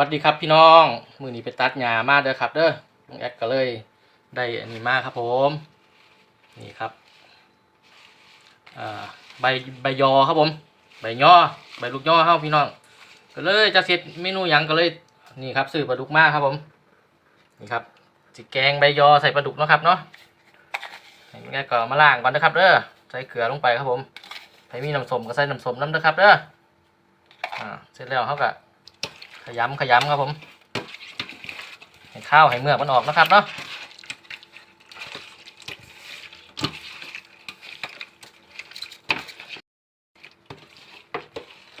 วัสดีครับพี่น้อง มือนี้ไปตัดหญ้ามาเด้อครับ เด้อลุงแอดก็เลยได้อันนี้มาครับผม นี่ครับใบใบยอครับผม ใบย่อใบลูกย่อเฮาพี่น้อง ก็เลยจะเสร็จเมนูยังก็เลยนี่ครับซื้อปลาดุกมากครับผม นี่ครับสิแกงใบยอใส่ปลาดุกเนาะครับเนาะลุงแอดก็มาล้างก่อนนะครับเด้อใส่เกลือลงไปครับผมใครมีน้ำส้มก็ใส่น้ำส้มน้ำเด้อครับเด้ออ่าเสร็จแล้วเขาก็ ขยำขยำครับผมให้ข้าวให้เมือกมันออกนะครับเนาะ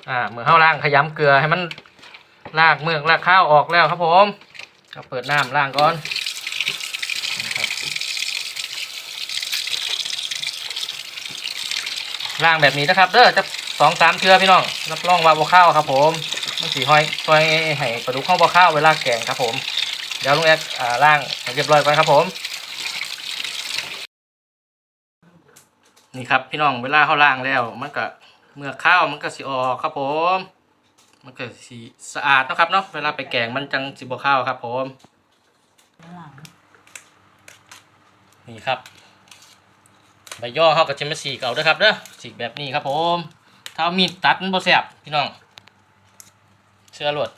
อ่าเมื่อข้าวล่างขยำเกลือให้มันลากเมือกลากข้าวออกแล้วครับผมก็เปิดน้ำล่างก่อนล่างแบบนี้นะครับเด้อจะสองสามเทือพี่น้องรับรองว่าบ่ข้าวครับผม มันสีห้อยซอยให้ปลาดุกเข้าบ่ข้าวเวลาแกงครับผม เดี๋ยวลุงแอ๊กล่างให้เรียบร้อยก่อนครับผม นี่ครับพี่น้องเวลาเขาล่างแล้ว มันก็เมื่อข้าวมันก็สิออกครับผม มันก็สีสะอาดนะครับเนาะเวลาไปแกงมันจังสิบ่ข้าวครับ ผม นี่ครับใบย่อเขาก็จะมาสีกเอาด้อครับเด้อสีแบบนี้ครับผม ถ้าเอามีดตัดมันบ่แสบพี่น้อง เชื่อรวด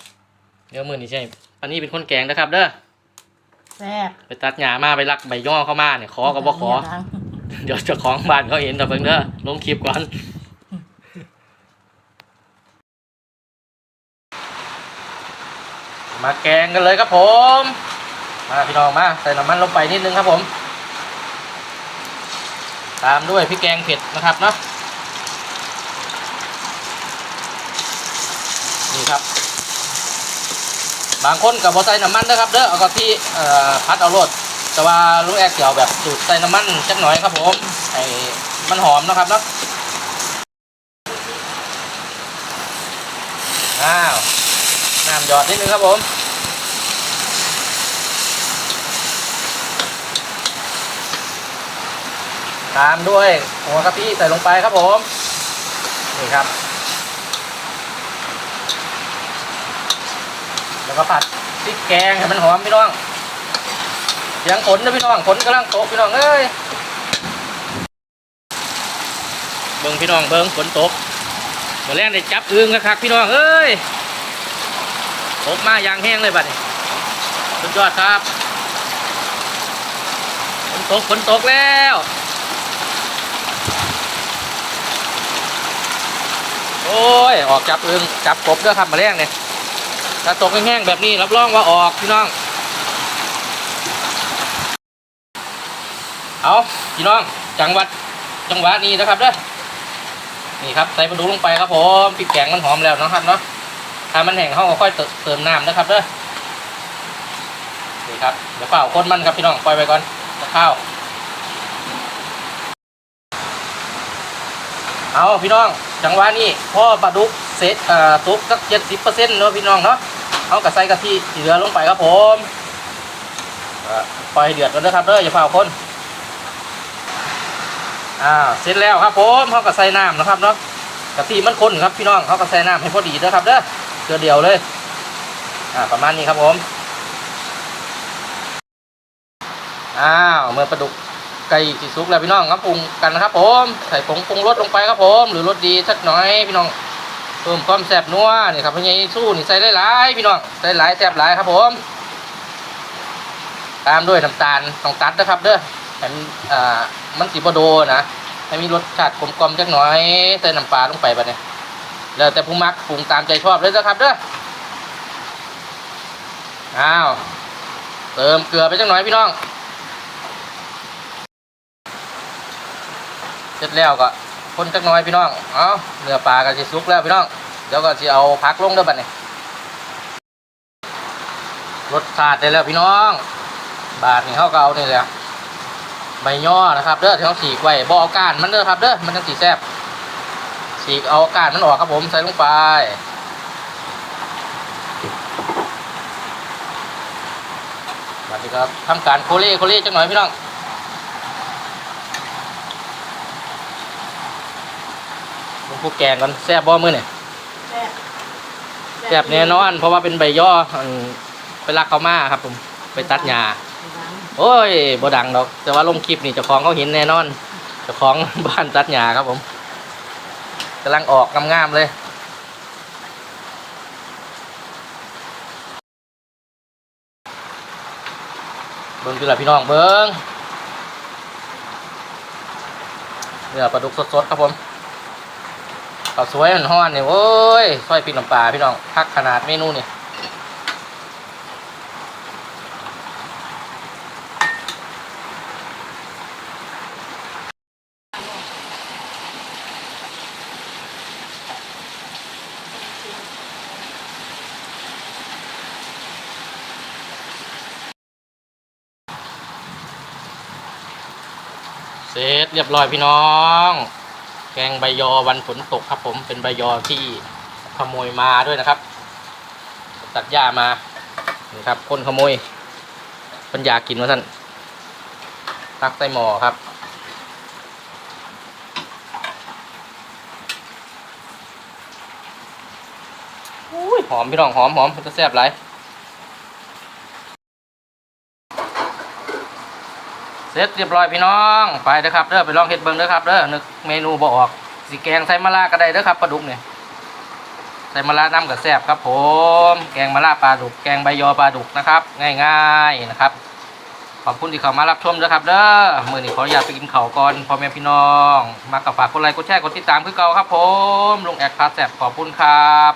เดี๋ยวมือนี้ใช่ปันนี้เป็นคนแกงนะครับเด้อแซ่บไปตัดหญ้ามาไปลักใบย่อเข้ามาเนี่ยขอก็บ่ขอ เดี๋ยวเจ้าของบ้านเขาเห็นแต่เพิ่งเด้อลงคลิปก่อนมาแกงกันเลยครับผม มาพี่น้องมาใส่น้ำมันลงไปนิดนึงครับผม ตามด้วยพริกแกงเผ็ดนะครับเนาะนี่ครับ บางคนกับบอใส่น้ำมันนะครับเด้อเอากะทิพัดเอารดแต่ว่าลูกแอกเกี่ยวแบบสูตรใส่น้ำมันจักหน่อยครับผมให้มันหอมนะครับเนาะอ้าวน้ำหยอดนิดนึงครับผมตามด้วยหัวกะทิใส่ลงไปครับผม นี่ครับ แล้ว ก็ผัดพริกแกงให้มันหอมพี่น้องเสียงขนนะพี่น้องขนกำลังตกพี่น้องเอ้ยเบิ่งพี่น้องเบิ่งฝนตกเมื่อแรกได้จับอึ้งคักพี่น้องเอ้ยตกมาอย่างแห้งเลยบัดนี้สุดยอดครับฝนตกฝนตกแล้วโอ้ย ออกจับอึงจับกบด้อครับมาแรงเนี่ย ถ้าตกแห้งๆแบบนี้รับรองว่าออกพี่น้อง เอาพี่น้องจังหวัดจังหวะนี้นะครับเด้อนี่ครับใส่ปลาดุกลงไปครับผมพริกแกงมันหอมแล้วนะครับเนาะถ้ามันแห้งเขาก็ค่อยเติมน้ำนะครับเด้อนี่ครับเดี๋ยวเปล่าคนมันครับพี่น้องปล่อยไปก่อนจะข้าวเอาพี่น้องจังหวะนี้พ่อปลาดุกเสร็จอ่าสุกสักเจ็ดสิบเปอร์เซ็นต์เนาะพี่น้องเนาะ เอากระใส่กะทิที่เหลือลงไปครับผมปล่อยเดือดก่อนนะครับเด้ออย่าเผาคนอ่าเสร็จแล้วครับผมเขาก็ใส่น้ำนะครับเนาะกะทิมันข้นครับพี่น้องเขาก็ใส่น้ำให้พอดีเด้อครับเด้อเกลือเดียวเลยอ่าประมาณนี้ครับผมอ้าวเมื่อปลาดุกไก่สีสุกแล้วพี่น้องครับปรุงกันนะครับผมใส่ผงปรุงรสลงไปครับผม หรือรสดีสักหน่อยพี่น้อง เพิ่มความแซ่บนัวนี่ครับพี่ใหญ่สู้นี่ใส่หลายๆพี่น้องใส่หลายแซ่บหลายครับผม ตามด้วยน้ำตาลต้องตัดนะครับเด้อให้มันอ่ามันสีบโดนะให้มีรสชาติกลมกลมจักหน่อยใส่น้ำปลาลงไปบัดนี้แล้วแต่ผู้มักปรุงตามใจชอบเลยนะครับเด้ออ้าวเติมเกลือไปจักหน่อยพี่น้องเสร็จแล้วก็ คนจักน้อยพี่น้องเอาเนื้อปลาก็สิสุกแล้วพี่น้องเดี๋ยวก็สิเอาพักลงด้วยบัดนี้รสชาติได้แล้วพี่น้อง บาทนี่เขาก็เอานี่แหละใบย่อนะครับเด้อที่เขาสีกไว้บ่เอาก้านมันเด้อครับเด้อมันจังสีแซ่บสีกเอาก้านมันออกครับผมใส่ลงไปบัดนี้ก็ทำการโคเล่โคเล่จักหน่อยพี่น้อง ลงพวกแกงกันแซ่บบ่มื้อนี่แซ่บแซ่แซ่บแน่นอน เพราะว่าเป็นใบย่ออันไปรักเขามาครับ ผมไปตัดหญ้าโอ้ยบ่ดังดอก แต่ว่าลงคลิปนี่เจ้าของเขาเห็นแน่นอนเจ้าของบ้านตัดหญ้าครับผมกำลังออกงามๆเลยเบิ้งดูแลพี่น้องเบิ้งเนื้อปลาดุกสดๆครับผม ข้าวสวยห่อนๆนี่ยโอ้ยซอยพริกน้ำปลาพี่น้องพักขนาดเมนูนี่เสร็จเรียบร้อยพี่น้อง แกงใบยอวันฝนตกครับ ผมเป็นใบยอที่ขโมยมาด้วยนะครับ ตัดหญ้ามานี่ครับ คนขโมย ปัญญากินมาท่านตักใส่หม้อครับ อุ้ยหอมพี่น้องหอมหอมมันจะแซ่บไร เสร็จเรียบร้อยพี่น้องไปเด้อครับเด้อไปลองเฮ็ดเบิ่งเด้อครับเด้อนึกเมนูบ่ออกสีแกงใส่มะระก็ได้เด้อครับปลาดุกเนี่ยใส่มะระน้ำกับแซ่บครับผม แกงมะระปลาดุก แกงใบยอปลาดุกนะครับ ง่ายๆนะครับ ขอบคุณที่เข้ามารับชมด้วยครับ เด้อมือนี้ขออนุญาตไปกินข้าวก่อนพ่อแม่พี่น้อง มากับฝากกดไลค์กดแชร์กดติดตามคือเก่าครับผมลุงแอกพาแซ่บขอบคุณครับ